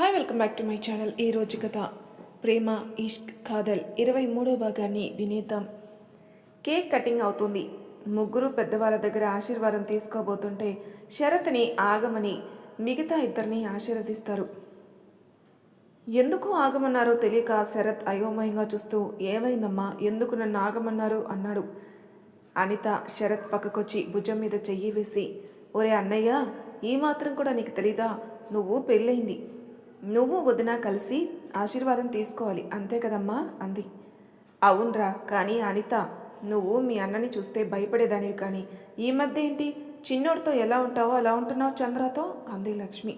Hi welcome back to my channel ఈ రోజు కథ ప్రేమ ఇష్క్ కాదల్ ఇరవై మూడో భాగాన్ని వినేద్దాం. కేక్ కటింగ్ అవుతుంది. ముగ్గురు పెద్దవాళ్ళ దగ్గర ఆశీర్వాదం తీసుకోబోతుంటే శరత్ని ఆగమని మిగతా ఇద్దరిని ఆశీర్వదిస్తారు. ఎందుకు ఆగమన్నారో తెలియక శరత్ అయోమయంగా చూస్తూ ఏమైందమ్మా? ఎందుకు నన్ను ఆగమన్నారు? అన్నాడు. అనిత శరత్ పక్కకొచ్చి భుజం మీద చెయ్యి వేసి ఒరే అన్నయ్య ఈ మాత్రం కూడా నీకు తెలీదా? నువ్వు పెళ్ళయింది. నువ్వు వదిన కలిసి ఆశీర్వాదం తీసుకోవాలి. అంతే కదమ్మా? అంది. అవునరా కానీ అనిత నువ్వు మీ అన్నని చూస్తే భయపడేదానివి కానీ ఈ మధ్య ఏంటి? చిన్నోడితో ఎలా ఉంటావో అలా ఉంటున్నావు చంద్రతో? అంది లక్ష్మి.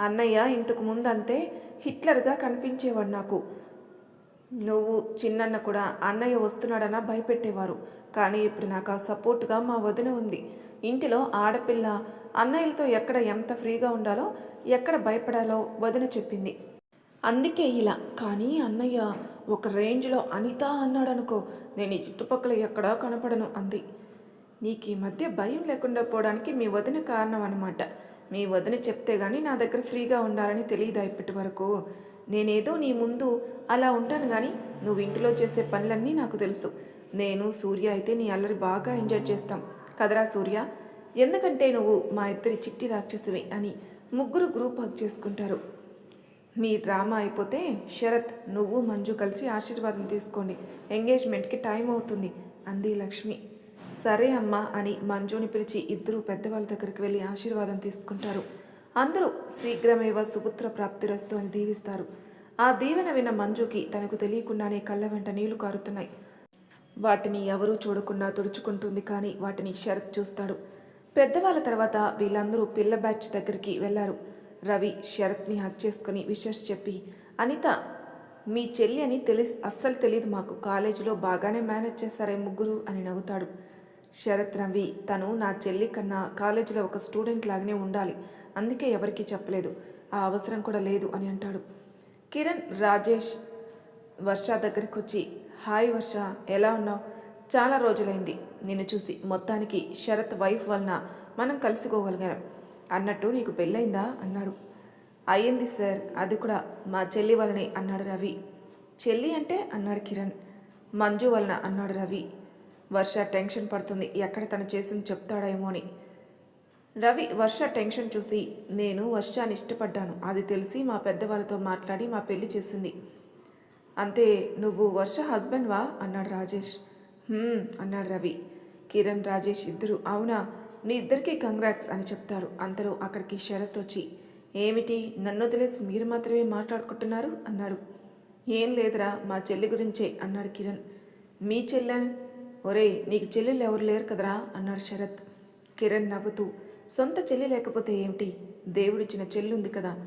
అన్నయ్య ఇంతకు ముందు అంతే హిట్లర్గా కనిపించేవాడు నాకు. నువ్వు చిన్నన్న కూడా అన్నయ్య వస్తున్నాడన్న భయపెట్టేవారు. కానీ ఇప్పుడు నాకు ఆ సపోర్ట్గా మా వదిన ఉంది. ఇంటిలో ఆడపిల్ల అన్నయ్యలతో ఎక్కడ ఎంత ఫ్రీగా ఉండాలో ఎక్కడ భయపడాలో వదిన చెప్పింది. అందుకే ఇలా కానీ అన్నయ్య ఒక రేంజ్లో అనిత అన్నాడనుకో నేను ఈ చుట్టుపక్కల ఎక్కడా కనపడను అంది. నీకు ఈ మధ్య భయం లేకుండా పోవడానికి మీ వదిన కారణం అనమాట మీ వదిన చెప్తే గానీ నా దగ్గర ఫ్రీగా ఉండాలని తెలియదా ఇప్పటి వరకు? నేనేదో నీ ముందు అలా ఉంటాను కానీ నువ్వు ఇంటిలో చేసే పనులన్నీ నాకు తెలుసు. నేను సూర్య అయితే నీ అల్లరి బాగా ఎంజాయ్ చేస్తాం. కదరా సూర్య? ఎందుకంటే నువ్వు మా ఇద్దరి చిట్టి రాక్షసివి అని ముగ్గురు గ్రూప్ హక్ చేసుకుంటారు. మీ డ్రామా అయిపోతే శరత్ నువ్వు మంజు కలిసి ఆశీర్వాదం తీసుకోండి. ఎంగేజ్మెంట్కి టైం అవుతుంది అంది లక్ష్మి. సరే అమ్మా అని మంజుని పిలిచి ఇద్దరు పెద్దవాళ్ళ దగ్గరికి వెళ్ళి ఆశీర్వాదం తీసుకుంటారు. అందరూ శీఘ్రమేవ సుపుత్ర ప్రాప్తిరస్తు అని దీవిస్తారు. ఆ దీవెన విన్న మంజుకి తనకు తెలియకుండానే కళ్ళ వెంట నీళ్ళు కారుతున్నాయి. వాటిని ఎవరూ చూడకుండా తుడుచుకుంటుంది కానీ వాటిని శరత్ చూస్తాడు. పెద్దవాళ్ళ తర్వాత వీళ్ళందరూ పిల్ల బ్యాచ్ దగ్గరికి వెళ్ళారు. రవి శరత్ని హక్ చేసుకుని విషెస్ చెప్పి అనిత మీ చెల్లి అని తెలి అస్సలు తెలియదు మాకు. కాలేజీలో బాగానే మేనేజ్ చేస్తారే ముగ్గురు అని నవ్వుతాడు. శరత్ రవి తను నా చెల్లి కన్నా కాలేజీలో ఒక స్టూడెంట్ లాగానే ఉండాలి. అందుకే ఎవరికీ చెప్పలేదు. ఆ అవసరం కూడా లేదు అని అంటాడు. కిరణ్ రాజేష్ వర్ష దగ్గరికి వచ్చి హాయ్ వర్ష ఎలా ఉన్నావు? చాలా రోజులైంది నిన్ను చూసి. మొత్తానికి శరత్ వైఫ్ వలన మనం కలుసుకోగలిగాం. అన్నట్టు నీకు పెళ్ళైందా అన్నాడు. అయ్యింది సార్ అది కూడా మా చెల్లి వలనే అన్నాడు రవి. చెల్లి అంటే? అన్నాడు కిరణ్. మంజు వలన అన్నాడు రవి. వర్ష టెన్షన్ పడుతుంది ఎక్కడ తను చేసింది చెప్తాడేమో అని. రవి వర్ష టెన్షన్ చూసి నేను వర్షాన్ని ఇష్టపడ్డాను. అది తెలిసి మా పెద్దవాళ్ళతో మాట్లాడి మా పెళ్ళి చేసింది. అంటే నువ్వు వర్ష హస్బెండ్వా? అన్నాడు రాజేష్. అన్నాడు రవి. కిరణ్ రాజేష్ ఇద్దరు అవునా? మీ ఇద్దరికి కంగ్రాట్స్ అని చెప్తారు. అంతలో అక్కడికి శరత్ వచ్చి ఏమిటి? నన్ను వదిలేసి మీరు మాత్రమే మాట్లాడుకుంటున్నారు? అన్నాడు. ఏం లేదురా మా చెల్లి గురించే అన్నాడు కిరణ్. మీ చెల్లె? ఒరేయ్ నీకు చెల్లెలు ఎవరు లేరు కదరా? అన్నాడు శరత్. కిరణ్ నవ్వుతూ సొంత చెల్లి లేకపోతే ఏమిటి? దేవుడిచ్చిన చెల్లుంది కదా.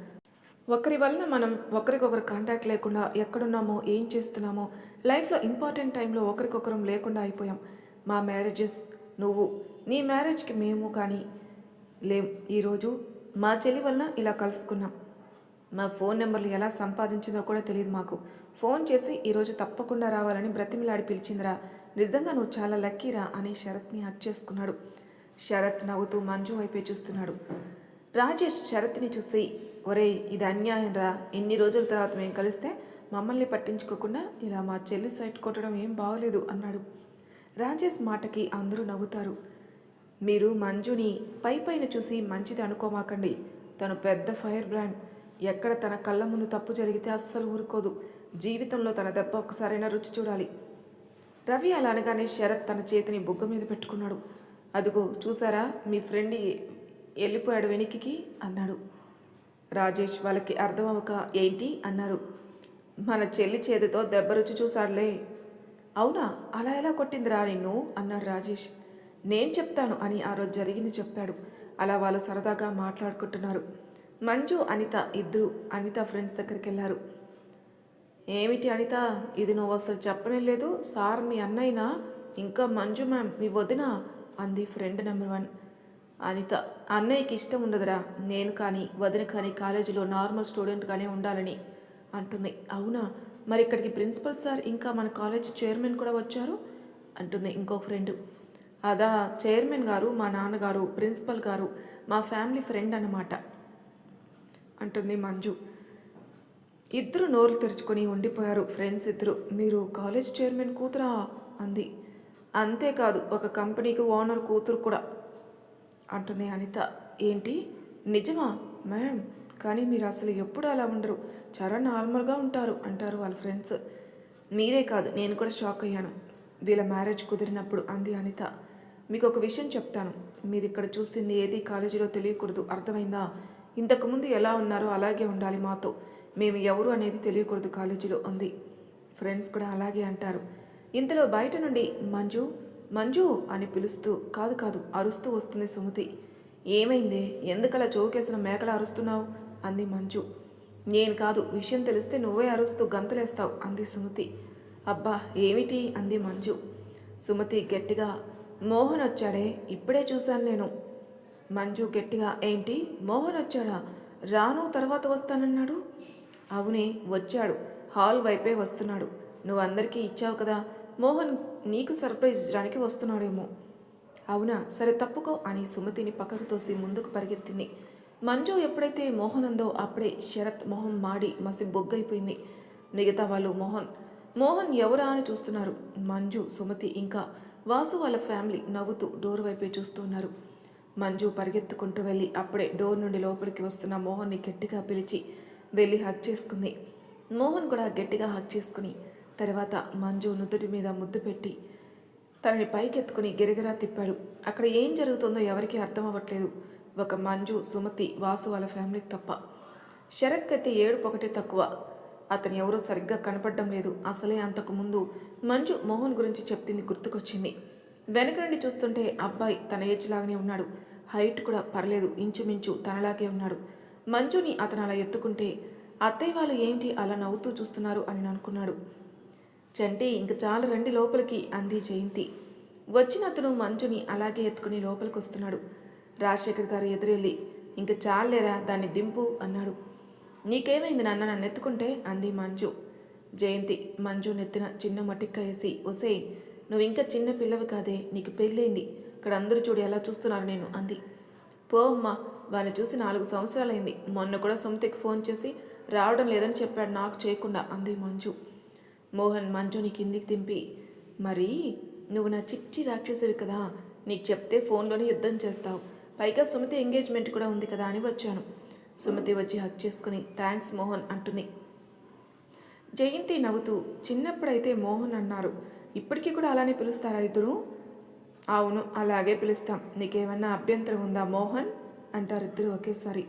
ఒకరి వలన మనం ఒకరికొకరు కాంటాక్ట్ లేకుండా ఎక్కడున్నామో ఏం చేస్తున్నామో లైఫ్లో ఇంపార్టెంట్ టైంలో ఒకరికొకరం లేకుండా అయిపోయాం. మా మ్యారేజెస్ నువ్వు నీ మ్యారేజ్కి మేము కానీ లేం. ఈరోజు మా చెల్లి వలన ఇలా కలుసుకున్నాం. మా ఫోన్ నెంబర్లు ఎలా సంపాదించిందో కూడా తెలియదు మాకు. ఫోన్ చేసి ఈరోజు తప్పకుండా రావాలని బ్రతిమిలాడి పిలిచిందిరా. నిజంగా నువ్వు చాలా లక్కీరా అని శరత్ని హక్ చేసుకున్నాడు. శరత్ నవ్వుతూ మంజు వైపే చూస్తున్నాడు. రాజేష్ శరత్ని చూసి ఒరేయ్ ఇది అన్యాయం రా. ఎన్ని రోజుల తర్వాత మేము కలిస్తే మమ్మల్ని పట్టించుకోకుండా ఇలా మా చెల్లి సైట్ కొట్టడం ఏం బాగోలేదు అన్నాడు. రాజేష్ మాటకి అందరూ నవ్వుతారు. మీరు మంజుని పై పైన చూసి మంచిది అనుకోమాకండి. తను పెద్ద ఫైర్ బ్రాండ్. ఎక్కడ తన కళ్ళ ముందు తప్పు జరిగితే అస్సలు ఊరుకోదు. జీవితంలో తన దెబ్బ ఒక్కసారైనా రుచి చూడాలి. రవి అలా అనగానే శరత్ తన చేతిని బుగ్గ మీద పెట్టుకున్నాడు. అదిగో చూసారా? మీ ఫ్రెండ్ వెళ్ళిపోయాడు వెనక్కి అన్నాడు. రాజేష్ వాళ్ళకి అర్థం ఏంటి అన్నారు. మన చెల్లి చేతితో దెబ్బ రుచి చూశాడులే. అవునా? అలా ఎలా కొట్టిందిరా నిన్ను? అన్నాడు రాజేష్. నేను చెప్తాను అని ఆ రోజు జరిగింది చెప్పాడు. అలా వాళ్ళు సరదాగా మాట్లాడుకుంటున్నారు. మంజు అనిత ఇద్దరు అనిత ఫ్రెండ్స్ దగ్గరికి వెళ్ళారు ఏమిటి అనిత? ఇది నువ్వు అసలు చెప్పనే లేదు. సార్ మీ అన్నయ్యనా? ఇంకా మంజు మ్యామ్ మీ వదిన? అంది ఫ్రెండ్ నెంబర్ వన్. అనిత అన్నయ్యకి ఇష్టం ఉండదురా. నేను కానీ వదిన కానీ కాలేజీలో నార్మల్ స్టూడెంట్గానే ఉండాలని అంటుంది. అవునా? మరి ఇక్కడికి ప్రిన్సిపల్ సార్ ఇంకా మన కాలేజ్ చైర్మన్ కూడా వచ్చారు? అంటుంది ఇంకో ఫ్రెండ్. అదా చైర్మన్ గారు మా నాన్నగారు ప్రిన్సిపల్ గారు మా ఫ్యామిలీ ఫ్రెండ్ అన్నమాట అంటుంది మంజు. ఇద్దరు నోరు తెరుచుకొని ఉండిపోయారు ఫ్రెండ్స్ ఇద్దరు. మీరు కాలేజ్ చైర్మన్ కూతురా? అంది. అంతేకాదు ఒక కంపెనీకి ఓనర్ కూతురు కూడా. అంటుంది అనిత. ఏంటి? నిజమా? మ్యామ్ కానీ మీరు అసలు ఎప్పుడు అలా ఉండరు. చాలా నార్మల్గా ఉంటారు అంటారు వాళ్ళ ఫ్రెండ్స్. మీరే కాదు నేను కూడా షాక్ అయ్యాను. వీళ్ళ మ్యారేజ్ కుదిరినప్పుడు అంది అనిత. మీకు ఒక విషయం చెప్తాను. మీరు ఇక్కడ చూసింది ఏది కాలేజీలో తెలియకూడదు అర్థమైందా? ఇంతకుముందు ఎలా ఉన్నారో అలాగే ఉండాలి మాతో. మేము ఎవరు అనేది తెలియకూడదు కాలేజీలో ఉంది ఫ్రెండ్స్ కూడా అలాగే అంటారు. ఇంతలో బయట నుండి మంజు మంజు అని పిలుస్తూ కాదు కాదు అరుస్తూ వస్తుంది సుమతి. ఏమైంది? ఎందుకలా చౌకేసిన మేకలు అరుస్తున్నావు? అంది మంజు. నేను కాదు విషయం తెలిస్తే నువ్వే అరుస్తూ గంతులేస్తావు అంది సుమతి. అబ్బా ఏమిటి? అంది మంజు. సుమతి గట్టిగా మోహన్ వచ్చాడే ఇప్పుడే చూశాను నేను. మంజు గట్టిగా ఏంటి? మోహన్ వచ్చాడా రాను తర్వాత వస్తానన్నాడు? అవునే వచ్చాడు. హాల్ వైపే వస్తున్నాడు. నువ్వు అందరికీ ఇచ్చావు కదా మోహన్ నీకు సర్ప్రైజ్ ఇవ్వడానికి వస్తున్నాడేమో. అవునా? సరే తప్పుకో అని సుమతిని పక్కకు తోసి ముందుకు పరిగెత్తింది. మంజు ఎప్పుడైతే మోహన్ ఉందో అప్పుడే శరత్ మొహం మాడి మసి బొగ్గైపోయింది. మిగతా వాళ్ళు మోహన్ మోహన్ ఎవరా అని చూస్తున్నారు. మంజు సుమతి ఇంకా వాసు వాళ్ళ ఫ్యామిలీ నవ్వుతూ డోర్ వైపే చూస్తున్నారు. మంజు పరిగెత్తుకుంటూ వెళ్ళి అప్పుడే డోర్ నుండి లోపలికి వస్తున్న మోహన్ని గట్టిగా పిలిచి వెళ్ళి హక్ చేసుకుంది. మోహన్ కూడా గట్టిగా హక్ చేసుకుని తర్వాత మంజు నుదుటి మీద ముద్దు పెట్టి తనని పైకెత్తుకుని గిరగిరా తిప్పాడు. అక్కడ ఏం జరుగుతుందో ఎవరికీ అర్థం అవ్వట్లేదు ఒక మంజు సుమతి వాసు వాళ్ళ ఫ్యామిలీకి తప్ప. శరత్ కత్తి ఏడుపు ఒకటే తక్కువ. అతను ఎవరో సరిగ్గా కనపడడం లేదు. అసలే అంతకు ముందు మంజు మోహన్ గురించి చెప్పింది గుర్తుకొచ్చింది. వెనక నుండి చూస్తుంటే అబ్బాయి తన ఏజ్ లాగానే ఉన్నాడు. హైట్ కూడా పర్లేదు. ఇంచుమించు తనలాగే ఉన్నాడు. మంజుని అతను అలా ఎత్తుకుంటే అత్తయ్య వాళ్ళు ఏంటి అలా నవ్వుతూ చూస్తున్నారు అని అనుకున్నాడు. చంటి ఇంక చాలా రండి లోపలికి అంది జయంతి. వచ్చిన అతను మంచుని అలాగే ఎత్తుకుని లోపలికి వస్తున్నాడు రాజశేఖర్ గారు ఎదురెళ్ళి ఇంక చాలేరా దాన్ని దింపు అన్నాడు. నీకేమైంది నాన్న నన్ను ఎత్తుకుంటే? అంది మంజు జయంతి మంజు నెత్తిన చిన్న మటిక్క వేసి ఒసేయ్ నువ్వు ఇంకా చిన్న పిల్లవి కాదే నీకు పెళ్ళైంది. ఇక్కడ అందరూ చూడు ఎలా చూస్తున్నారు నేను అంది. పో అమ్మా వాడిని చూసి నాలుగు సంవత్సరాలైంది. మొన్న కూడా సొంతకి ఫోన్ చేసి రావడం లేదని చెప్పాడు నాకు చేయకుండా అంది మంజు మోహన్ మంచుని కిందికి దింపి మరి నువ్వు నా చిట్టి రాక్షసివి కదా నీకు చెప్తే ఫోన్లోనే యుద్ధం చేస్తావు. పైగా సుమతి ఎంగేజ్మెంట్ కూడా ఉంది కదా అని వచ్చాను. సుమతి వచ్చి హక్ చేసుకుని థ్యాంక్స్ మోహన్ అంటుంది. జయంతి నవ్వుతూ చిన్నప్పుడైతే మోహన్ అన్నారు ఇప్పటికీ కూడా అలానే పిలుస్తారా ఇద్దరు? అవును అలాగే పిలుస్తాం. నీకేమన్నా అభ్యంతరం ఉందా మోహన్? అంటారు ఇద్దరు ఒకేసారి.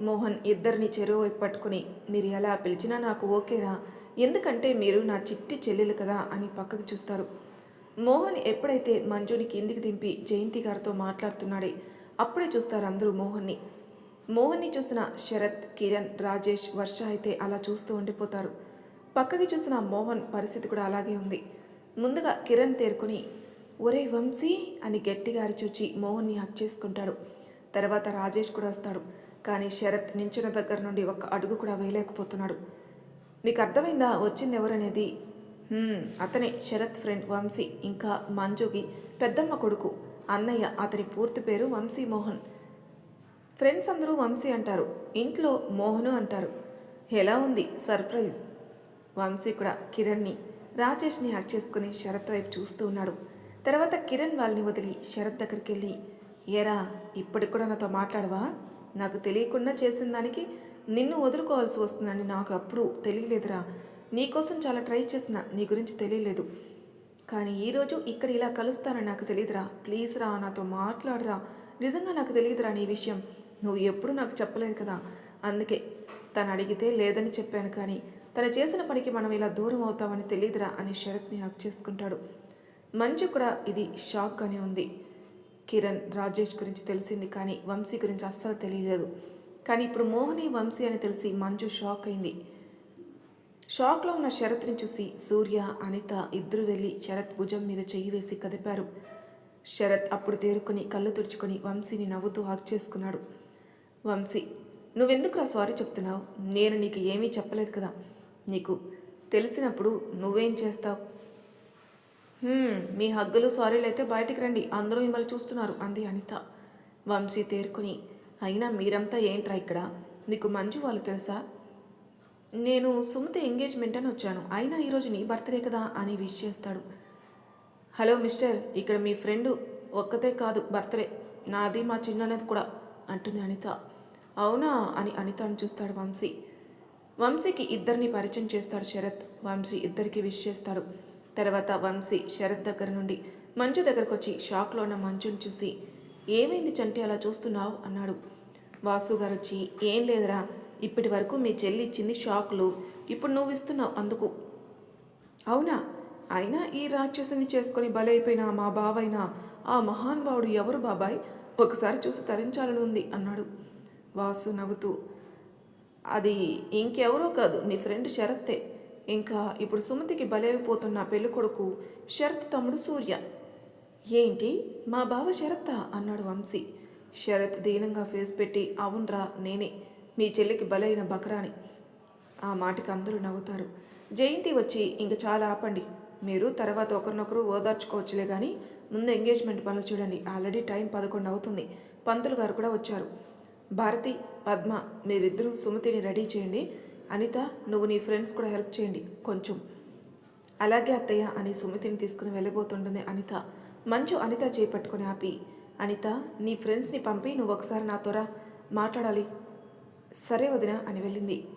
మోహన్ ఇద్దరిని చెరువు పట్టుకుని మీరు ఎలా పిలిచినా నాకు ఓకేనా ఎందుకంటే మీరు నా చిట్టి చెల్లెలు కదా అని పక్కకు చూస్తారు. మోహన్ ఎప్పుడైతే మంజుని కిందికి దింపి జయంతి గారితో మాట్లాడుతున్నాడే అప్పుడే చూస్తారు అందరూ మోహన్ని. మోహన్ని చూసిన శరత్ కిరణ్ రాజేష్ వర్ష అయితే అలా చూస్తూ ఉండిపోతారు. పక్కకి చూసిన మోహన్ పరిస్థితి కూడా అలాగే ఉంది. ముందుగా కిరణ్ తేరుకుని ఒరే వంశీ అని గట్టిగా అరిచొచ్చి మోహన్ని హక్ చేసుకుంటాడు. తర్వాత రాజేష్ కూడా వస్తాడు. కానీ శరత్ నించిన దగ్గర నుండి ఒక అడుగు కూడా వేయలేకపోతున్నాడు. మీకు అర్థమైందా? వచ్చింది ఎవరనేది? "హ్మ్, అతనే శరత్ ఫ్రెండ్ వంశీ ఇంకా మంజుకి పెద్దమ్మ కొడుకు అన్నయ్య అతని పూర్తి పేరు వంశీ మోహన్. ఫ్రెండ్స్ అందరూ వంశీ అంటారు ఇంట్లో మోహను అంటారు. ఎలా ఉంది? సర్ప్రైజ్. వంశీ కూడా కిరణ్ని రాజేష్ని హక్ చేసుకుని శరత్ వైపు చూస్తూ ఉన్నాడు. తర్వాత కిరణ్ వాళ్ళని వదిలి శరత్ దగ్గరికి వెళ్ళి ఏరా ఇప్పటికి కూడా నాతో మాట్లాడవా? నాకు తెలియకుండా చేసిన దానికి నిన్ను వదులుకోవాల్సి వస్తుందని నాకు అప్పుడు తెలియలేదురా. నీకోసం చాలా ట్రై చేసిన నీ గురించి తెలియలేదు. కానీ ఈరోజు ఇక్కడ ఇలా కలుస్తానని నాకు తెలియదురా. ప్లీజ్ రా నాతో మాట్లాడరా. నిజంగా నాకు తెలియదురా నీ విషయం. నువ్వు ఎప్పుడు నాకు చెప్పలేదు కదా. అందుకే తను అడిగితే లేదని చెప్పాను కానీ తను చేసిన పనికి మనం ఇలా దూరం అవుతామని తెలియదురా అని శరత్ని హక్ చేసుకుంటాడు. మంచి కూడా ఇది షాక్ అని ఉంది. కిరణ్ రాజేష్ గురించి తెలిసింది కానీ వంశీ గురించి అస్సలు తెలియలేదు. కానీ ఇప్పుడు మోహిని వంశీ అని తెలిసి మంజు షాక్ అయింది. షాక్లో ఉన్న శరత్ని చూసి సూర్య అనిత ఇద్దరు వెళ్ళి శరత్ భుజం మీద చెయ్యి వేసి కదిపారు. శరత్ అప్పుడు తేరుకుని కళ్ళు తుడుచుకొని వంశీని నవ్వుతూ హక్ చేసుకున్నాడు. వంశీ నువ్వెందుకురా సారీ చెప్తున్నావు? నేను నీకు ఏమీ చెప్పలేదు కదా. నీకు తెలిసినప్పుడు నువ్వేం చేస్తావు? మీ హగ్గులు సారీలు అయితే బయటికి రండి. అందరూ మిమ్మల్ని చూస్తున్నారు అంది అనిత. వంశీ తేరుకుని అయినా మీరంతా ఏంట్రా ఇక్కడ? నీకు మంజు వాళ్ళు తెలుసా? నేను సుమతి ఎంగేజ్మెంట్ అని వచ్చాను. అయినా ఈరోజు నీ బర్త్డే కదా అని విష్ చేస్తాడు. హలో మిస్టర్ ఇక్కడ మీ ఫ్రెండ్ ఒక్కతే కాదు బర్త్డే. నాది మా చిన్నది కూడా అంటుంది అనిత. అవునా అని అనితను చూస్తాడు వంశీ. వంశీకి ఇద్దరిని పరిచయం చేస్తాడు శరత్. వంశీ ఇద్దరికి విష్ చేస్తాడు. తర్వాత వంశీ శరత్ దగ్గర నుండి మంచు దగ్గరకు వచ్చి షాక్లో ఉన్న మంచుని చూసి ఏమైంది చంటి అలా చూస్తున్నావు? అన్నాడు. వాసు గారు వచ్చి ఏం లేదురా ఇప్పటి వరకు మీ చెల్లి ఇచ్చింది షాక్లు. ఇప్పుడు నువ్వు ఇస్తున్నావు అందుకు. అవునా? అయినా ఈ రాక్షసుని చేసుకొని బలైపోయిన మా బావైన ఆ మహానుభావుడు ఎవరు బాబాయ్? ఒకసారి చూసి తరించాలని ఉంది అన్నాడు వాసు నవ్వుతూ. అది ఇంకెవరో కాదు నీ ఫ్రెండ్ శరత్తే. ఇంకా ఇప్పుడు సుమతికి బలైపోతున్న పెళ్ళి కొడుకు శరత్ తమ్ముడు సూర్య. ఏంటి? మా బావ శరత్తా? అన్నాడు వంశీ. శరత్ దీనంగా ఫేస్ పెట్టి అవునరా నేనే. మీ చెల్లికి బలైన బకరాని. ఆ మాటకి అందరూ నవ్వుతారు. జయంతి వచ్చి ఇంక చాలా ఆపండి. మీరు తర్వాత ఒకరినొకరు ఓదార్చుకోవచ్చులే కానీ ముందు ఎంగేజ్మెంట్ పనులు చూడండి. ఆల్రెడీ టైం పదకొండు అవుతుంది. పంతులు గారు కూడా వచ్చారు. భారతి పద్మ మీరిద్దరూ సుమతిని రెడీ చేయండి. అనిత నువ్వు నీ ఫ్రెండ్స్ కూడా హెల్ప్ చేయండి. కొంచెం. అలాగే అత్తయ్య అని సుమతిని తీసుకుని వెళ్ళబోతుంటుంది అనిత. మంచు అనిత చేపట్టుకుని ఆపి అనిత నీ ఫ్రెండ్స్ని పంపి నువ్వు ఒకసారి నాతో రా. మాట్లాడాలి. సరే వదిన అని వెళ్ళింది.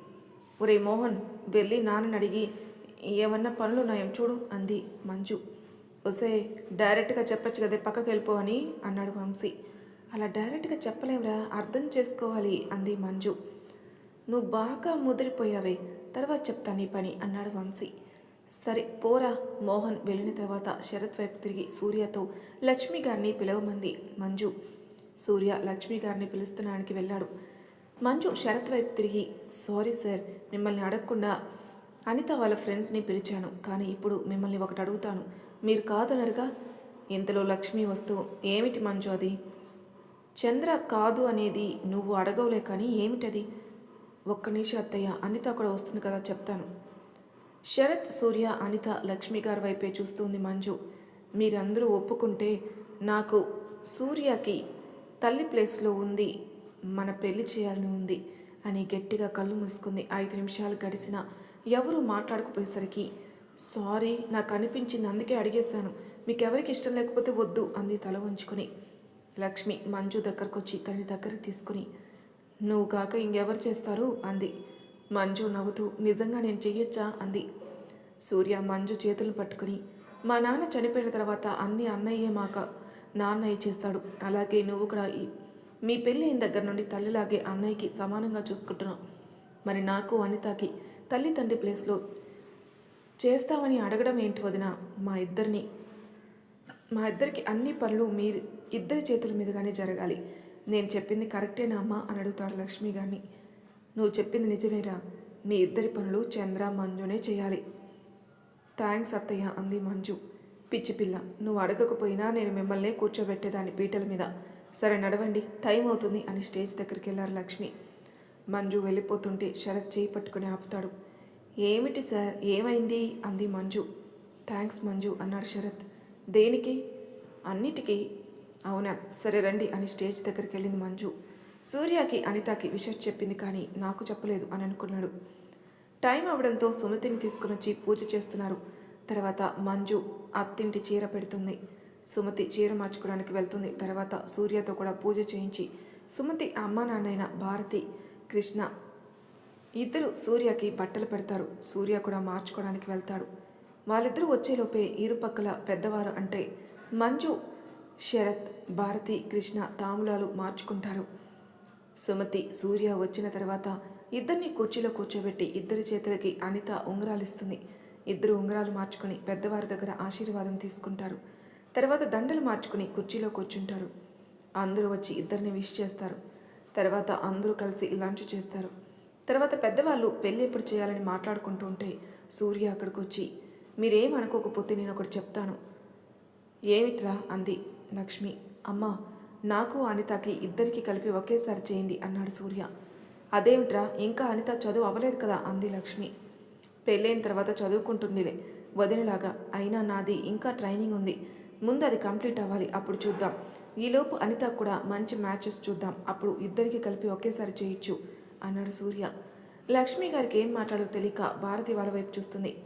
ఒరే మోహన్ వెళ్ళి నాన్నని అడిగి ఏమన్నా పనులు ఉన్నాయేం చూడు అంది మంజు. ఒసే డైరెక్ట్గా చెప్పచ్చు కదే పక్కకి వెళ్ళిపో అని అన్నాడు వంశీ. అలా డైరెక్ట్గా చెప్పలేమురా అర్థం చేసుకోవాలి అంది మంజు. నువ్వు బాగా ముదిరిపోయావే తర్వాత చెప్తా నీ పని అన్నాడు వంశీ. సరే పోరా. మోహన్ వెళ్ళిన తర్వాత శరత్ వైపు తిరిగి సూర్యతో లక్ష్మి గారిని పిలవమంది. మంజు సూర్య లక్ష్మి గారిని పిలుస్తున్నానికి వెళ్ళాడు. మంజు శరత్ వైపు తిరిగి సారీ సార్ మిమ్మల్ని అడగకుండా అనిత వాళ్ళ ఫ్రెండ్స్ని పిలిచాను కానీ ఇప్పుడు మిమ్మల్ని ఒకటి అడుగుతాను. మీరు కాదనరుగా? ఇంతలో లక్ష్మి వస్తూ ఏమిటి మంజు అది? చంద్ర కాదు అనేది నువ్వు అడగవులే కానీ ఏమిటది? ఒక్క నిమిషం అత్తయ్య అనిత కూడా వస్తుంది కదా చెప్తాను. శరత్ సూర్య అనిత లక్ష్మి గారి వైపే చూస్తుంది మంజు. మీరందరూ ఒప్పుకుంటే నాకు సూర్యకి తల్లి ప్లేస్లో ఉంది మన పెళ్ళి చేయాలని ఉంది అని గట్టిగా కళ్ళు మూసుకుంది. ఐదు నిమిషాలు గడిచిన ఎవరు మాట్లాడకపోయేసరికి సారీ నాకు అనిపించింది అందుకే అడిగేశాను. మీకు ఎవరికి ఇష్టం లేకపోతే వద్దు అంది తల వంచుకుని. లక్ష్మి మంజు దగ్గరకు వచ్చి తనని దగ్గరికి తీసుకుని నువ్వు కాక ఇంకెవరు చేస్తారు? అంది. మంజు నవ్వుతూ నిజంగా నేను చెయ్యొచ్చా? అంది. సూర్య మంజు చేతులు పట్టుకుని మా నాన్న చనిపోయిన తర్వాత అన్ని అన్నయ్యే మాక నాన్నయ్య చేస్తాడు. అలాగే నువ్వు కూడా మీ పెళ్ళి అయిన దగ్గర నుండి తల్లిలాగే అన్నయ్యకి సమానంగా చూసుకుంటున్నావు. మరి నాకు అనితకి తల్లి తండ్రి ప్లేస్లో చేస్తామని అడగడం ఏంటి వదిన? మా ఇద్దరిని మా ఇద్దరికి అన్ని పనులు మీరు ఇద్దరి చేతుల మీదుగానే జరగాలి. నేను చెప్పింది కరెక్టేనా అమ్మా అని అడుగుతాడు లక్ష్మి గారిని. నువ్వు చెప్పింది నిజమేరా. మీ ఇద్దరి పనులు చంద్ర మంజునే చేయాలి. థ్యాంక్స్ అత్తయ్య అంది మంజు. పిచ్చి పిల్ల నువ్వు అడగకపోయినా నేను మిమ్మల్ని కూర్చోబెట్టేదాన్ని పీటల మీద. సరే నడవండి టైం అవుతుంది అని స్టేజ్ దగ్గరికి వెళ్ళారు లక్ష్మి. మంజు వెళ్ళిపోతుంటే శరత్ చేయి పట్టుకుని ఆపుతాడు. ఏమిటి సార్ ఏమైంది? అంది మంజు. థ్యాంక్స్ మంజు అన్నాడు శరత్. దేనికి? అన్నిటికీ. అవునా సరే రండి అని స్టేజ్ దగ్గరికి వెళ్ళింది మంజు. సూర్యకి అనితకి విషయం చెప్పింది కానీ నాకు చెప్పలేదు అని అనుకున్నాడు. టైం అవడంతో సుమతిని తీసుకుని వచ్చి పూజ చేస్తున్నారు. తర్వాత మంజు అత్తింటి చీర పెడుతుంది. సుమతి చీర మార్చుకోవడానికి వెళ్తుంది. తర్వాత సూర్యతో కూడా పూజ చేయించి సుమతి అమ్మ నాన్నైన భారతి కృష్ణ ఇద్దరు సూర్యకి బట్టలు పెడతారు. సూర్య కూడా మార్చుకోవడానికి వెళ్తాడు. వాళ్ళిద్దరూ వచ్చేలోపే ఇరుపక్కల పెద్దవారు అంటే మంజు శరత్ భారతి కృష్ణ తాములాలు మార్చుకుంటారు. సుమతి సూర్య వచ్చిన తర్వాత ఇద్దరిని కుర్చీలో కూర్చోబెట్టి ఇద్దరి చేతులకి అనిత ఉంగరాలిస్తుంది. ఇద్దరు ఉంగరాలు మార్చుకుని పెద్దవారి దగ్గర ఆశీర్వాదం తీసుకుంటారు. తర్వాత దండలు మార్చుకుని కుర్చీలో కూర్చుంటారు. అందరూ వచ్చి ఇద్దరిని విష్ చేస్తారు. తర్వాత అందరూ కలిసి లంచ్ చేస్తారు. తర్వాత పెద్దవాళ్ళు పెళ్ళి ఎప్పుడు చేయాలని మాట్లాడుకుంటూ ఉంటే సూర్య అక్కడికి వచ్చి మీరేం అనుకోకపోతే నేను ఒకటి చెప్తాను. ఏమిట్రా? అంది లక్ష్మి. అమ్మా నాకు అనితకి ఇద్దరికి కలిపి ఒకేసారి చేయండి అన్నాడు సూర్య. అదేమిట్రా? ఇంకా అనిత చదువు అవ్వలేదు కదా? అంది లక్ష్మి. పెళ్ళైన తర్వాత చదువుకుంటుందిలే. వదినలాగా. అయినా నాది ఇంకా ట్రైనింగ్ ఉంది. ముందు అది కంప్లీట్ అవ్వాలి. అప్పుడు చూద్దాం. ఈలోపు అనిత కూడా మంచి మ్యాచెస్ చూద్దాం. అప్పుడు ఇద్దరికి కలిపి ఒకేసారి చేయొచ్చు అన్నాడు సూర్య. లక్ష్మి గారికి ఏం మాట్లాడో తెలియక భారతి వాళ్ళ వైపు చూస్తుంది.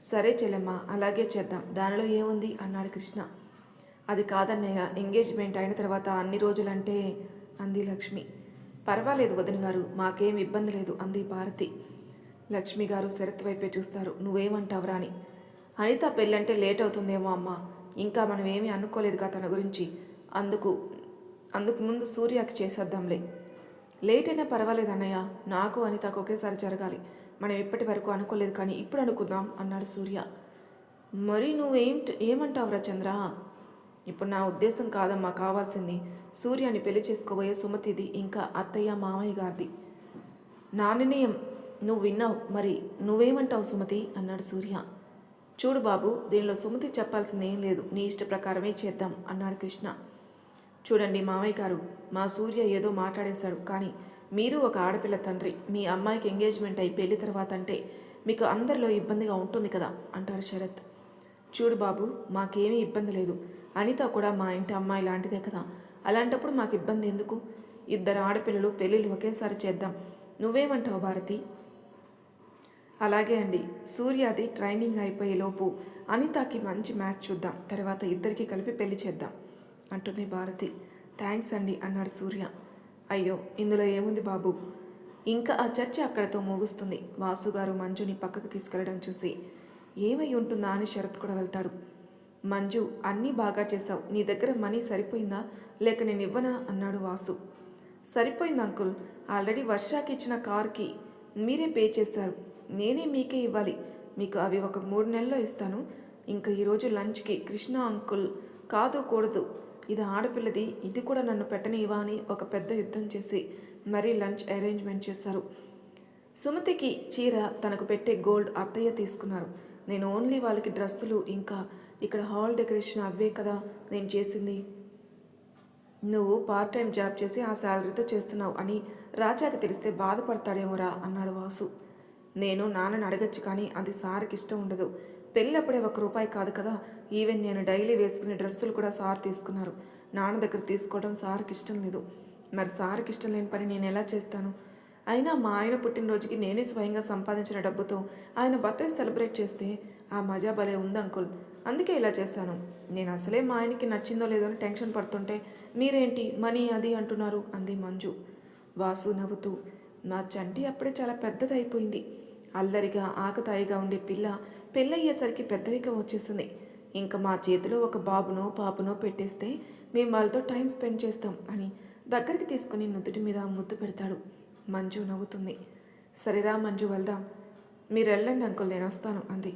సరే చెల్లెమ్మ అలాగే చేద్దాం. దానిలో ఏముంది? అన్నాడు కృష్ణ. అది కాదన్నయ్య. ఎంగేజ్మెంట్ అయిన తర్వాత అన్ని రోజులంటే అంది లక్ష్మి. పర్వాలేదు వదిన గారు మాకేం ఇబ్బంది లేదు అంది భారతి. లక్ష్మి గారు శరత్ వైపే చూస్తారు నువ్వేమంటావురా అని అనిత పెళ్ళంటే లేట్ అవుతుందేమో అమ్మ ఇంకా మనం ఏమీ అనుకోలేదుగా తన గురించి. అందుకు అందుకు ముందు సూర్యకి చేసేద్దాంలే. లేట్ అయినా పర్వాలేదు అన్నయ్య నాకు అనితకు ఒకేసారి జరగాలి. మనం ఇప్పటి వరకు అనుకోలేదు కానీ ఇప్పుడు అనుకుందాం అన్నాడు సూర్య. మరి నువ్వేం ఏమంటావురా చంద్ర? ఇప్పుడు నా ఉద్దేశం కాదమ్మా కావాల్సింది. సూర్యని పెళ్ళి చేసుకోబోయే సుమతిది ఇంకా అత్తయ్య మామయ్య గారిది. నా నిర్ణయం నువ్వు విన్నావు మరి నువ్వేమంటావు సుమతి? అన్నాడు సూర్య. చూడు బాబు దీనిలో సుమతి చెప్పాల్సింది ఏం లేదు. నీ ఇష్ట ప్రకారమే చేద్దాం అన్నాడు కృష్ణ. చూడండి మామయ్య గారు మా సూర్య ఏదో మాట్లాడేశాడు కానీ మీరు ఒక ఆడపిల్ల తండ్రి. మీ అమ్మాయికి ఎంగేజ్మెంట్ అయి పెళ్ళి తర్వాత అంటే మీకు అందరిలో ఇబ్బందిగా ఉంటుంది కదా అంటాడు శరత్. చూడు బాబు మాకేమీ ఇబ్బంది లేదు. అనిత కూడా మా ఇంటి అమ్మాయి లాంటిదే కదా. అలాంటప్పుడు మాకు ఇబ్బంది ఎందుకు? ఇద్దరు ఆడపిల్లలు పెళ్ళిళ్ళు ఒకేసారి చేద్దాం. నువ్వేమంటావు భారతి? అలాగే అండి. సూర్యాది ట్రైనింగ్ అయిపోయే లోపు అనితకి మంచి మ్యాచ్ చూద్దాం. తర్వాత ఇద్దరికి కలిపి పెళ్ళి చేద్దాం. అంటుంది భారతి. థ్యాంక్స్ అండి అన్నాడు సూర్య. అయ్యో ఇందులో ఏముంది బాబు? ఇంకా ఆ చర్చ అక్కడతో ముగుస్తుంది. వాసు గారు మంజుని పక్కకు తీసుకెళ్ళడం చూసి ఏమై ఉంటుందా అని శరత్ కూడా వెళ్తాడు. మంజు అన్నీ బాగా చేశావు. నీ దగ్గర మనీ సరిపోయిందా? లేక నేను ఇవ్వనా అన్నాడు వాసు. సరిపోయింది అంకుల్. ఆల్రెడీ వర్షాకి ఇచ్చిన కార్కి మీరే పే చేశారు. నేనే మీకే ఇవ్వాలి. మీకు అవి ఒక మూడు నెలల్లో ఇస్తాను. ఇంకా ఈరోజు లంచ్కి కృష్ణ అంకుల్ కాదు కూడదు. ఇది ఆడపిల్లది. ఇది కూడా నన్ను పెట్టనివా అని ఒక పెద్ద యుద్ధం చేసి మరీ లంచ్ అరేంజ్మెంట్ చేశారు. సుమతికి చీర తనకు పెట్టే గోల్డ్ అత్తయ్య తీసుకున్నారు. నేను ఓన్లీ వాళ్ళకి డ్రెస్సులు ఇంకా ఇక్కడ హాల్ డెకరేషన్ అవే కదా నేను చేసింది. నువ్వు పార్ట్ టైం జాబ్ చేసి ఆ శాలరీతో చేస్తున్నావు అని రాజాకి తెలిస్తే బాధపడతాడేమోరా అన్నాడు వాసు. నేను నాన్నని అడగచ్చు కానీ అది సార్కి ఇష్టం ఉండదు. పెళ్ళప్పుడే ఒక రూపాయి కాదు కదా. ఈవెన్ నేను డైలీ వేసుకునే డ్రెస్సులు కూడా సార్ తీసుకున్నారు. నాన్న దగ్గర తీసుకోవడం సార్కి ఇష్టం లేదు. మరి సార్కి ఇష్టం లేని పని నేను ఎలా చేస్తాను? అయినా మా ఆయన పుట్టినరోజుకి నేనే స్వయంగా సంపాదించిన డబ్బుతో ఆయన బర్త్డే సెలబ్రేట్ చేస్తే ఆ మజా భలే ఉంది అంకుల్. అందుకే ఇలా చేశాను. నేను అసలే మా ఆయనకి నచ్చిందో లేదో అని టెన్షన్ పడుతుంటే మీరేంటి మనీ అది అంటున్నారు? అంది మంజు. వాసు నవ్వుతూ నా చంటి అప్పుడే చాలా పెద్దదైపోయింది. అల్లరిగా ఆకతాయిగా ఉండే పిల్ల పెళ్ళయ్యేసరికి పెద్దరికం వచ్చేసింది. ఇంకా మా చేతిలో ఒక బాబునో పాపనో పెట్టేస్తే మేము వాళ్ళతో టైం స్పెండ్ చేస్తాం అని దగ్గరికి తీసుకుని నుదుటి మీద ముద్దు పెడతాడు. మంజు నవ్వుతుంది. సరేరా మంజు వెళ్దాం. మీరు వెళ్ళండి అంకుల్ నేను వస్తాను అంది.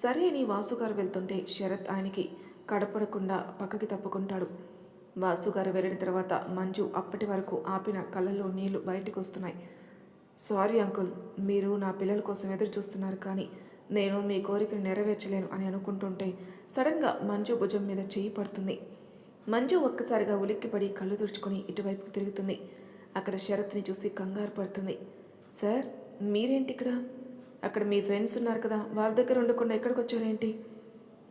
సరే అని వాసుగారు వెళ్తుంటే శరత్ ఆయనకి కడపడకుండా పక్కకి తప్పుకుంటాడు. వాసుగారు వెళ్ళిన తర్వాత మంజు అప్పటి వరకు ఆపిన కళ్ళలో నీళ్ళు బయటకు వస్తున్నాయి సారీ అంకుల్ మీరు నా పిల్లల కోసం ఎదురు చూస్తున్నారు కానీ నేను మీ కోరికను నెరవేర్చలేను అని అనుకుంటుంటే సడన్గా మంజు భుజం మీద చేయి పడుతుంది. మంజు ఒక్కసారిగా ఉలిక్కిపడి కళ్ళు తుడుచుకొని ఇటువైపుకు తిరుగుతుంది. అక్కడ శరత్ని చూసి కంగారు పడుతుంది. సార్ మీరేంటి ఇక్కడ అక్కడ మీ ఫ్రెండ్స్ ఉన్నారు కదా వాళ్ళ దగ్గర ఉండకుండా ఎక్కడికి వచ్చారేంటి?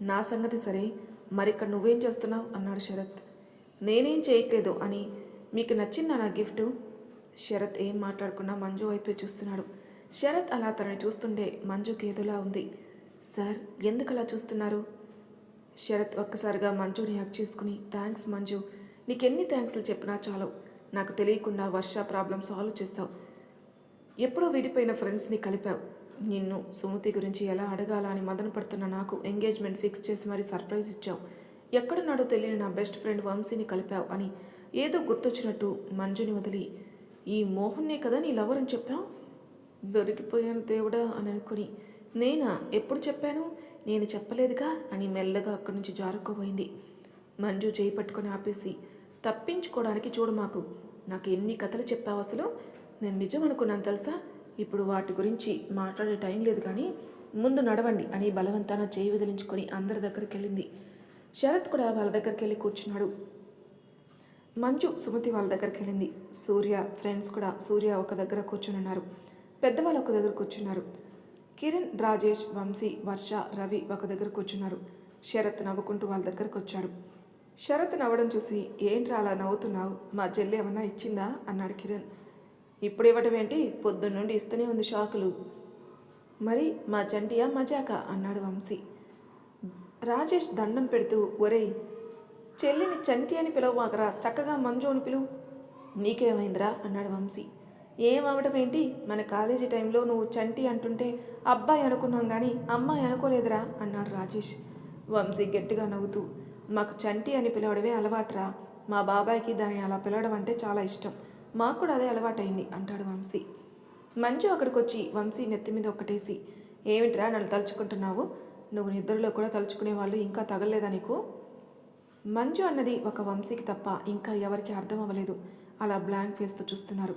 నా సంగతి సరే మరి ఇక్కడ నువ్వేం చేస్తున్నావు? అన్నాడు శరత్. నేనేం చేయట్లేదు అని మీకు నచ్చిందా నా గిఫ్ట్? శరత్ ఏం మాట్లాడకుండా మంజు వైపే చూస్తున్నాడు. శరత్ అలా తనని చూస్తుండే మంజుకి ఏదోలా ఉంది. సార్ ఎందుకు అలా చూస్తున్నారు? శరత్ ఒక్కసారిగా మంజుని హక్ చేసుకుని థ్యాంక్స్ మంజు నీకెన్ని థ్యాంక్స్లు చెప్పినా చాలు. నాకు తెలియకుండా వర్ష ప్రాబ్లం సాల్వ్ చేస్తావు. ఎప్పుడో విడిపోయిన ఫ్రెండ్స్ని కలిపావు. నిన్ను సుమతి గురించి ఎలా అడగాలని మదన పడుతున్న నాకు ఎంగేజ్మెంట్ ఫిక్స్ చేసి మరీ సర్ప్రైజ్ ఇచ్చావు. ఎక్కడున్నాడో తెలియని నా బెస్ట్ ఫ్రెండ్ వంశీని కలిపావు అని ఏదో గుర్తొచ్చినట్టు మంజుని వదిలి ఈ మోహన్నే కదా నీ లవర్ అని చెప్పావు? దొరికిపోయాను దేవుడా అని అనుకుని నేనా? ఎప్పుడు చెప్పాను? నేను చెప్పలేదుగా అని మెల్లగా అక్కడి నుంచి జారుకోబోయింది. మంజు చేయి పట్టుకొని ఆపేసి తప్పించుకోవడానికి చూడు మాకు నాకు ఎన్ని కథలు చెప్పావు అసలు? నేను నిజం అనుకున్నాను తెలుసా? ఇప్పుడు వాటి గురించి మాట్లాడే టైం లేదు కానీ ముందు నడవండి అని బలవంతాన చేయి వదిలించుకొని అందరి దగ్గరికి వెళ్ళింది. శరత్ కూడా వాళ్ళ దగ్గరికి వెళ్ళి కూర్చున్నాడు. మంజు సుమతి వాళ్ళ దగ్గరికి వెళ్ళింది. సూర్య ఫ్రెండ్స్ కూడా సూర్య ఒక దగ్గర కూర్చుని ఉన్నారు. పెద్దవాళ్ళు ఒక దగ్గర కూర్చున్నారు. కిరణ్ రాజేష్ వంశీ వర్ష రవి ఒక దగ్గర కూర్చున్నారు. శరత్ నవ్వుకుంటూ వాళ్ళ దగ్గరకు వచ్చాడు. శరత్ నవ్వడం చూసి ఏంట్రా అలా నవ్వుతున్నావు? మా చెల్లి ఏమన్నా ఇచ్చిందా? అన్నాడు కిరణ్. ఇప్పుడు ఇవ్వటం ఏంటి? పొద్దున్న నుండి ఇస్తూనే ఉంది షాకులు మరి మా చంటియా మజాక అన్నాడు వంశీ. రాజేష్ దండం పెడుతూ ఒరేయ్ చెల్లిని చంటి అని పిలవమాకరా చక్కగా మంజు అని పిలువు. నీకేమైందిరా? అన్నాడు వంశీ. ఏమవటం ఏంటి? మన కాలేజీ టైంలో నువ్వు చంటి అంటుంటే అబ్బాయి అనుకున్నాం కానీ అమ్మాయి అనుకోలేదురా అన్నాడు రాజేష్. వంశీ గట్టిగా నవ్వుతూ మాకు చంటి అని పిలవడమే అలవాటురా. మా బాబాయ్కి దానిని అలా పిలవడం అంటే చాలా ఇష్టం. మాకు కూడా అదే అలవాటైంది అంటాడు వంశీ. మంజు అక్కడికి వచ్చి వంశీ నెత్తి మీద ఒక్కటేసి ఏమిట్రా నన్ను తలుచుకుంటున్నావు? నువ్వు నిద్రలో కూడా తలుచుకునే వాళ్ళు ఇంకా తగలలేదా నీకు? మంజు అన్నది ఒక వంశీకి తప్ప ఇంకా ఎవరికి అర్థం అవ్వలేదు అలా బ్లాంక్ ఫేస్తో చూస్తున్నారు.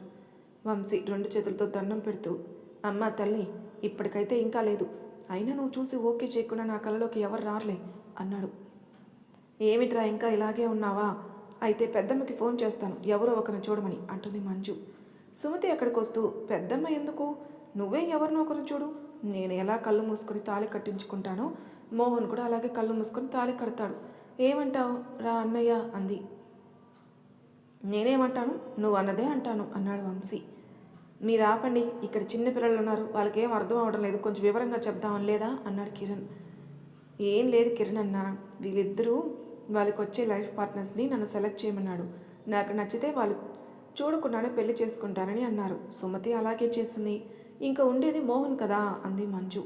వంశీ రెండు చేతులతో దండం పెడుతూ అమ్మ తల్లి ఇప్పటికైతే ఇంకా లేదు. అయినా నువ్వు చూసి ఓకే చేయకుండా నా కళలోకి ఎవరు రారులే అన్నాడు. ఏమిట్రా ఇంకా ఇలాగే ఉన్నావా? అయితే పెద్దమ్మకి ఫోన్ చేస్తాను. ఎవరో ఒకరిని చూడమని అంటుంది మంజు. సుమతి అక్కడికి వస్తూ పెద్దమ్మ ఎందుకు? నువ్వే ఎవరినో ఒకరిని చూడు. నేను ఎలా కళ్ళు మూసుకొని తాళి కట్టించుకుంటానో మోహన్ కూడా అలాగే కళ్ళు మూసుకొని తాళి కడతాడు. ఏమంటావు? రా అన్నయ్య అంది. నేనేమంటాను? నువ్వు అన్నదే అంటాను అన్నాడు వంశీ. మీరు ఆపండి. ఇక్కడ చిన్న పిల్లలు ఉన్నారు. వాళ్ళకి ఏం అర్థం అవడం లేదు. కొంచెం వివరంగా చెప్దామని లేదా? అన్నాడు కిరణ్. ఏం లేదు కిరణ్ అన్న. వీళ్ళిద్దరూ వాళ్ళకి వచ్చే లైఫ్ పార్ట్నర్స్ని నన్ను సెలెక్ట్ చేయమన్నాడు. నాకు నచ్చితే వాళ్ళు చూడకుండానే పెళ్ళి చేసుకుంటానని అన్నారు. సుమతి అలాగే చేసింది. ఇంకా ఉండేది మోహన్ కదా అంది మంజు.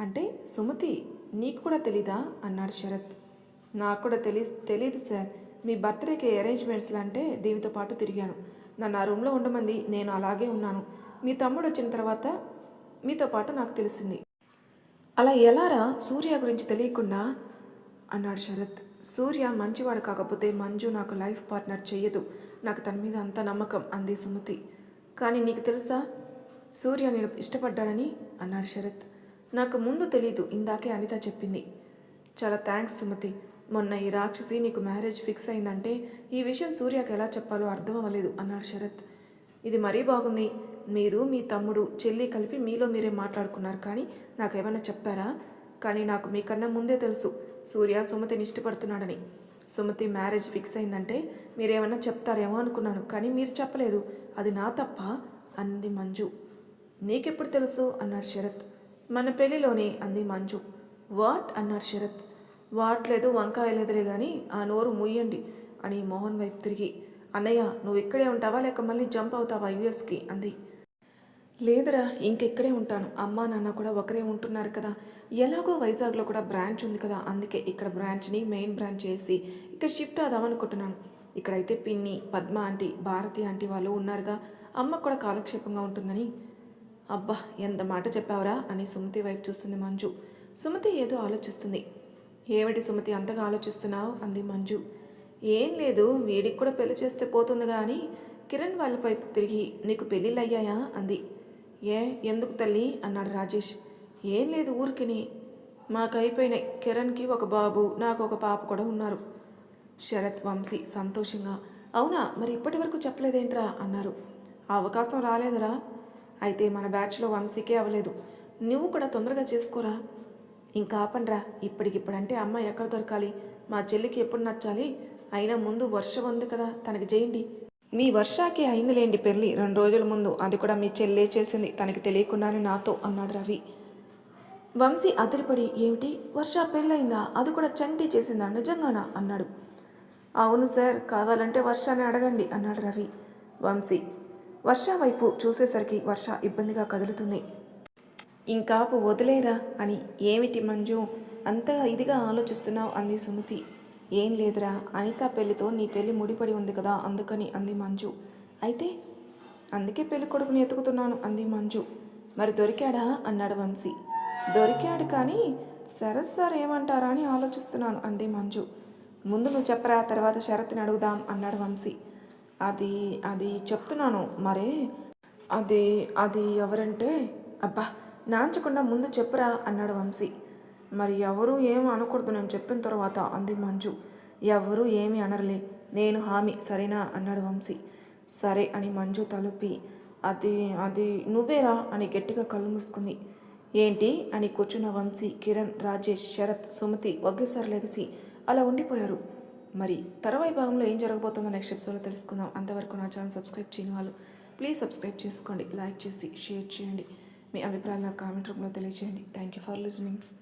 అంటే సుమతి నీకు కూడా తెలీదా? అన్నాడు శరత్. నాకు కూడా తెలి తెలీదు సార్. మీ బర్త్డేకి అరేంజ్మెంట్స్లు అంటే దీనితో పాటు తిరిగాను. నన్ను ఆ రూమ్లో ఉండమంది. నేను అలాగే ఉన్నాను. మీ తమ్ముడు వచ్చిన తర్వాత మీతో పాటు నాకు తెలిసింది. అలా ఎలారా సూర్య గురించి తెలియకుండా? అన్నాడు శరత్. సూర్య మంచివాడు కాకపోతే మంజు నాకు లైఫ్ పార్ట్నర్ చెయ్యదు. నాకు తన మీద అంత నమ్మకం అంది సుమతి. కానీ నీకు తెలుసా? సూర్య నేను ఇష్టపడ్డాడని అన్నాడు శరత్. నాకు ముందు తెలీదు ఇందాకే అనిత చెప్పింది. చాలా థ్యాంక్స్ సుమతి. మొన్న ఈ రాక్షసి నీకు మ్యారేజ్ ఫిక్స్ అయిందంటే ఈ విషయం సూర్యకి ఎలా చెప్పాలో అర్థం అవ్వలేదు అన్నాడు శరత్. ఇది మరీ బాగుంది. మీరు మీ తమ్ముడు చెల్లి కలిపి మీలో మీరే మాట్లాడుకున్నారు కానీ నాకేమైనా చెప్పారా? కానీ నాకు మీకన్నా ముందే తెలుసు. సూర్య సుమతిని ఇష్టపడుతున్నాడని సుమతి మ్యారేజ్ ఫిక్స్ అయిందంటే మీరేమన్నా చెప్తారేమో అనుకున్నాను కానీ మీరు చెప్పలేదు. అది నా తప్ప అంది మంజు. నీకెప్పుడు తెలుసు? అన్నాడు శరత్. మన పెళ్ళిలోనే అంది మంజు. వాట్? అన్నాడు శరత్. వాట్ లేదు వంకాయ లేదులే కానీ ఆ నోరు ముయ్యండి అని మోహన్ వైపు తిరిగి. అన్నయ్య నువ్వు ఇక్కడే ఉంటావా లేక మళ్ళీ జంప్ అవుతావా యుఎస్కి? అంది. లేదురా ఇంకెక్కడే ఉంటాను. అమ్మా నాన్న కూడా ఒకరే ఉంటున్నారు కదా. ఎలాగో వైజాగ్లో కూడా బ్రాంచ్ ఉంది కదా. అందుకే ఇక్కడ బ్రాంచ్ని మెయిన్ బ్రాంచ్ చేసి ఇక్కడ షిఫ్ట్ అవుదామనుకుంటున్నాను ఇక్కడైతే పిన్ని పద్మ ఆంటీ భారతి ఆంటీ వాళ్ళు ఉన్నారుగా. అమ్మ కూడా కాలక్షేపంగా ఉంటుందని. అబ్బా ఎంత మాట చెప్పావురా అని సుమతి వైపు చూస్తుంది మంజు. సుమతి ఏదో ఆలోచిస్తుంది. ఏమిటి సుమతి అంతగా ఆలోచిస్తున్నావు? అంది మంజు. ఏం లేదు వీడికి కూడా పెళ్ళి చేస్తే పోతుంది కానీ కిరణ్ వాళ్ళ వైపు తిరిగి నీకు పెళ్ళిళ్ళు అయ్యాయా అంది. ఏ ఎందుకు తల్లి? అన్నాడు రాజేష్. ఏం లేదు ఊరికిని మాకు అయిపోయినాయి కిరణ్కి ఒక బాబు నాకు ఒక పాప కూడా ఉన్నారు. శరత్ వంశీ సంతోషంగా అవునా? మరి ఇప్పటి వరకు చెప్పలేదేంట్రా? అన్నారు. ఆ అవకాశం రాలేదురా. అయితే మన బ్యాచ్లో వంశీకే అవ్వలేదు. నువ్వు కూడా తొందరగా చేసుకోరా? ఇంకా ఆపండ్రా. ఇప్పటికిప్పుడంటే అమ్మ ఎక్కడ దొరకాలి? మా చెల్లికి ఎప్పుడు నచ్చాలి? అయినా ముందు వర్షం ఉంది కదా తనకి చేయండి. మీ వర్షాకి అయిందిలేండి పెళ్ళి. రెండు రోజుల ముందు. అది కూడా మీ చెల్లే చేసింది. తనకి తెలియకుండానే నాతో అన్నాడు రవి. వంశీ అదిరిపడి ఏమిటి? వర్ష పెళ్ళయిందా? అది కూడా చంటి చేసిందా? నిజంగానా? అన్నాడు. అవును సార్ కావాలంటే వర్షాన్ని అడగండి అన్నాడు రవి. వంశీ వర్ష వైపు చూసేసరికి వర్ష ఇబ్బందిగా కదులుతుంది. ఇంకాపు వదిలేరా అని ఏమిటి మంజు? అంతగా ఇదిగా ఆలోచిస్తున్నావు అంది సుమతి. ఏం లేదురా. అనిత పెళ్ళితో నీ పెళ్ళి ముడిపడి ఉంది కదా అందుకని అంది మంజు. అయితే? అందుకే పెళ్ళి కొడుకుని ఎతుకుతున్నాను అంది మంజు. మరి దొరికాడా? అన్నాడు వంశీ. దొరికాడు కానీ శరత్ సార్ ఏమంటారా అని ఆలోచిస్తున్నాను అంది మంజు. ముందు నువ్వు చెప్పరా తర్వాత శరత్ని అడుగుదాం అన్నాడు వంశీ. అది అది చెప్తున్నాను. మరే? అది అది ఎవరంటే? అబ్బా నాంచకుండా ముందు చెప్పురా అన్నాడు వంశీ. మరి ఎవరు ఏమి అనకూడదు నేను చెప్పిన తర్వాత అంది మంజు. ఎవరూ ఏమి అనరులే. నేను హామీ. సరేనా? అన్నాడు వంశీ. సరే అని మంజు తలుపి. అది అది నువ్వేరా? అని గట్టిగా కళ్ళు మూసుకుంది. ఏంటి? అని కూర్చున్న వంశీ కిరణ్ రాజేష్ శరత్ సుమతి ఒకేసారి లెగిసి అలా ఉండిపోయారు. మరి తర్వాయి భాగంలో ఏం జరగబోతుందో నెక్స్ట్ ఎపిసోడ్లో తెలుసుకుందాం. అంతవరకు నా ఛానల్ సబ్స్క్రైబ్ చేయని వాళ్ళు ప్లీజ్ సబ్స్క్రైబ్ చేసుకోండి లైక్ చేసి షేర్ చేయండి. మీ అభిప్రాయాలు నాకు కామెంట్ రూపంలో తెలియజేయండి థ్యాంక్ యూ ఫర్ లిసనింగ్